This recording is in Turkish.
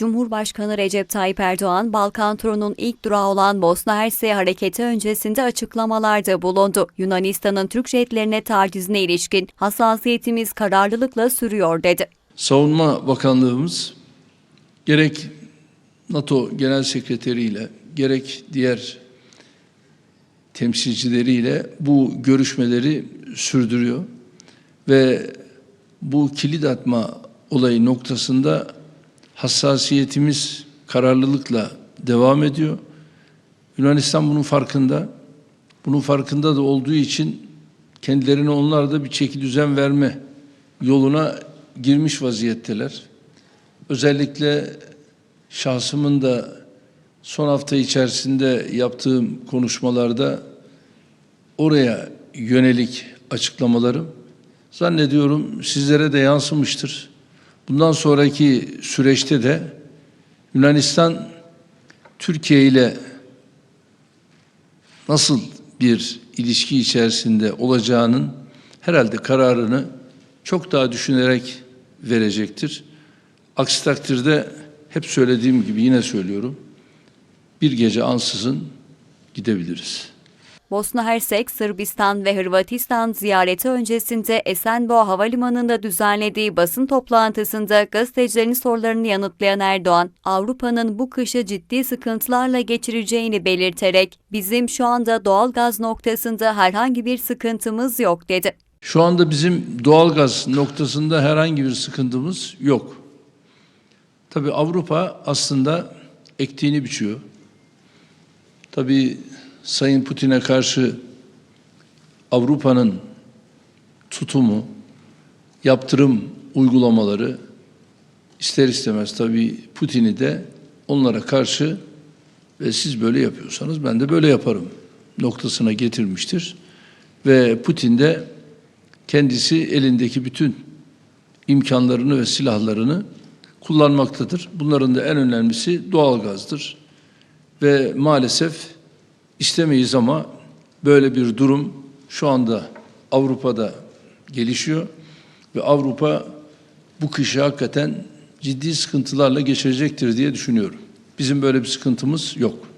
Cumhurbaşkanı Recep Tayyip Erdoğan, Balkan turunun ilk durağı olan Bosna Hersey hareketi öncesinde açıklamalarda bulundu. Yunanistan'ın Türk jetlerine tacizine ilişkin hassasiyetimiz kararlılıkla sürüyor dedi. Savunma Bakanlığımız gerek NATO Genel Sekreteri ile gerek diğer temsilcileriyle bu görüşmeleri sürdürüyor ve bu kilit atma olayı noktasında hassasiyetimiz kararlılıkla devam ediyor. Yunanistan bunun farkında. Bunun farkında da olduğu için kendilerine onlar da bir çeki düzen verme yoluna girmiş vaziyetteler. Özellikle şahsımın da son hafta içerisinde yaptığım konuşmalarda oraya yönelik açıklamalarım zannediyorum sizlere de yansımıştır. Bundan sonraki süreçte de Yunanistan Türkiye ile nasıl bir ilişki içerisinde olacağının herhalde kararını çok daha düşünerek verecektir. Aksi takdirde hep söylediğim gibi yine söylüyorum. Bir gece ansızın gidebiliriz. Bosna Hersek, Sırbistan ve Hırvatistan ziyareti öncesinde Esenboğa Havalimanı'nda düzenlediği basın toplantısında gazetecilerin sorularını yanıtlayan Erdoğan, Avrupa'nın bu kışı ciddi sıkıntılarla geçireceğini belirterek, bizim şu anda doğal gaz noktasında herhangi bir sıkıntımız yok dedi. Şu anda bizim doğalgaz noktasında herhangi bir sıkıntımız yok. Tabii Avrupa aslında ektiğini biçiyor. Tabii Sayın Putin'e karşı Avrupa'nın tutumu, yaptırım uygulamaları ister istemez tabii Putin'i de onlara karşı ve siz böyle yapıyorsanız ben de böyle yaparım noktasına getirmiştir. Ve Putin de kendisi elindeki bütün imkanlarını ve silahlarını kullanmaktadır. Bunların da en önemlisi doğalgazdır. Ve maalesef istemeyiz ama böyle bir durum şu anda Avrupa'da gelişiyor ve Avrupa bu kışı hakikaten ciddi sıkıntılarla geçirecektir diye düşünüyorum. Bizim böyle bir sıkıntımız yok.